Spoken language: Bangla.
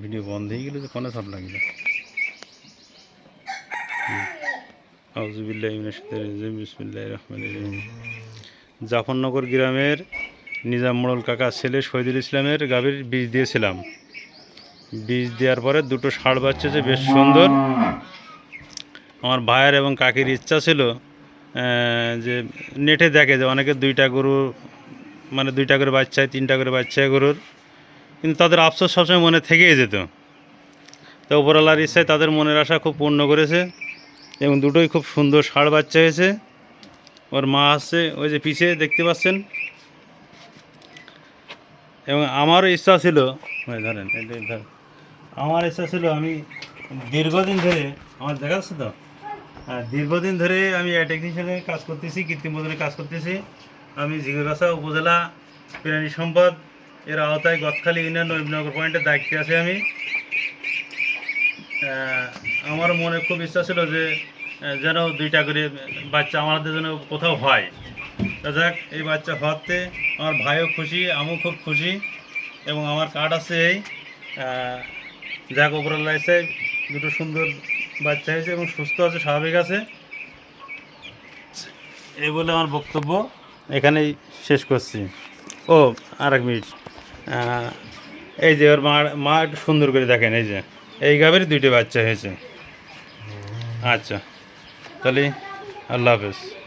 ভিডিও বন্ধ হয়ে গেলে তো কোনো আউজুবিল্লাহ বিসমিল্লাহ রহমান জাফরনগর গ্রামের নিজাম মোড়ল কাকার ছেলে শহীদুল ইসলামের গাভীর বীজ দিয়েছিলাম। বীজ দেওয়ার পরে দুটো ষাঁড় বাচ্চা যে বেশ সুন্দর। আমার ভাইয়ের এবং কাকির ইচ্ছা ছিল যে নেটে দেখে যে অনেকে দুইটা গরু মানে দুইটা করে বাচ্চা হয়, তিনটা করে বাচ্চা হয় গরুর। কিন্তু তাদের আফসোস সবসময় মনে থেকেই যেত। তো উপরওয়ালার ইচ্ছায় তাদের মনের আশা খুব পূর্ণ করেছে এবং দুটোই খুব সুন্দর ষাঁড় বাচ্চা হয়েছে। ওর মা আসছে ওই যে পিছে দেখতে পাচ্ছেন। এবং আমারও ইচ্ছা ছিল ধরেন আমার ইচ্ছা ছিল আমি দীর্ঘদিন ধরে, আমার দেখা যাচ্ছে তো? হ্যাঁ দীর্ঘদিন ধরে আমি টেকনিশিয়ানে কাজ করতেছি, কৃত্রিম বদলে কাজ করতেছি। আমি জিগরগাছা উপজেলা প্রাণী সম্পদ এর আওতায় গতখালি ইউনিয়ন নবীনগর পয়েন্টের দায়িত্বে আছি আমি। আমার মনে খুব ইচ্ছা ছিল যে যেন দুইটা করে বাচ্চা আমাদের যেন কোথাও হয়। যাক, এই বাচ্চা হওয়াতে আমার ভাইও খুশি, আমিও খুব খুশি এবং আমার কার্ড আছে এই। যাক ওপরাল্লা এসে দুটো সুন্দর বাচ্চা হয়েছে এবং সুস্থ আছে, স্বাভাবিক আছে। এই বলে আমার বক্তব্য। এখানেই শেষ করছি। ও আর এক মিনিট। এই যে ওর মা মা একটু সুন্দর করে দেখেন, এই যে। এই গাভীর দুইটি বাচ্চা হয়েছে। আচ্ছা। তাহলে আল্লাহ হাফেজ।